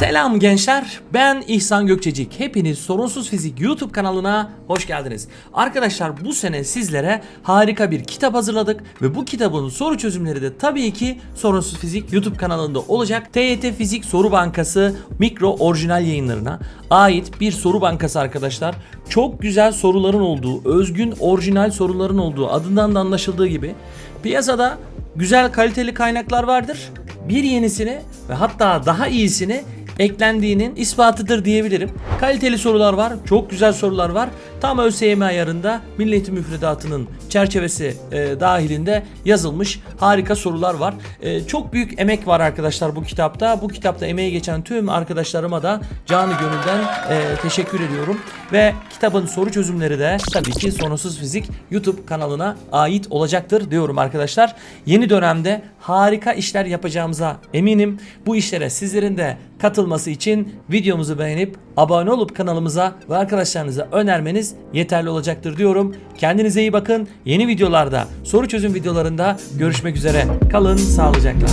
Selam gençler. Ben İhsan Gökçecik. Hepiniz Sorunsuz Fizik YouTube kanalına hoş geldiniz. Arkadaşlar bu sene sizlere harika bir kitap hazırladık ve bu kitabın soru çözümleri de tabii ki Sorunsuz Fizik YouTube kanalında olacak. TYT Fizik Soru Bankası mikro orijinal yayınlarına ait bir soru bankası arkadaşlar. Çok güzel soruların olduğu, özgün orijinal soruların olduğu adından da anlaşıldığı gibi piyasada güzel kaliteli kaynaklar vardır. Bir yenisini ve hatta daha iyisini eklendiğinin ispatıdır diyebilirim. Kaliteli sorular var, çok güzel sorular var. Tam ÖSYM ayarında Milli Müfredatı'nın çerçevesi e, dahilinde yazılmış harika sorular var. E, çok büyük emek var arkadaşlar bu kitapta. Bu kitapta emeği geçen tüm arkadaşlarıma da canı gönülden e, teşekkür ediyorum. Ve kitabın soru çözümleri de tabii ki Sonsuz Fizik YouTube kanalına ait olacaktır diyorum arkadaşlar. Yeni dönemde harika işler yapacağımıza eminim. Bu işlere sizlerin de katılması için videomuzu beğenip abone olup kanalımıza ve arkadaşlarınıza önermeniz yeterli olacaktır diyorum. Kendinize iyi bakın. Yeni videolarda, soru çözüm videolarında görüşmek üzere. Kalın sağlıcakla.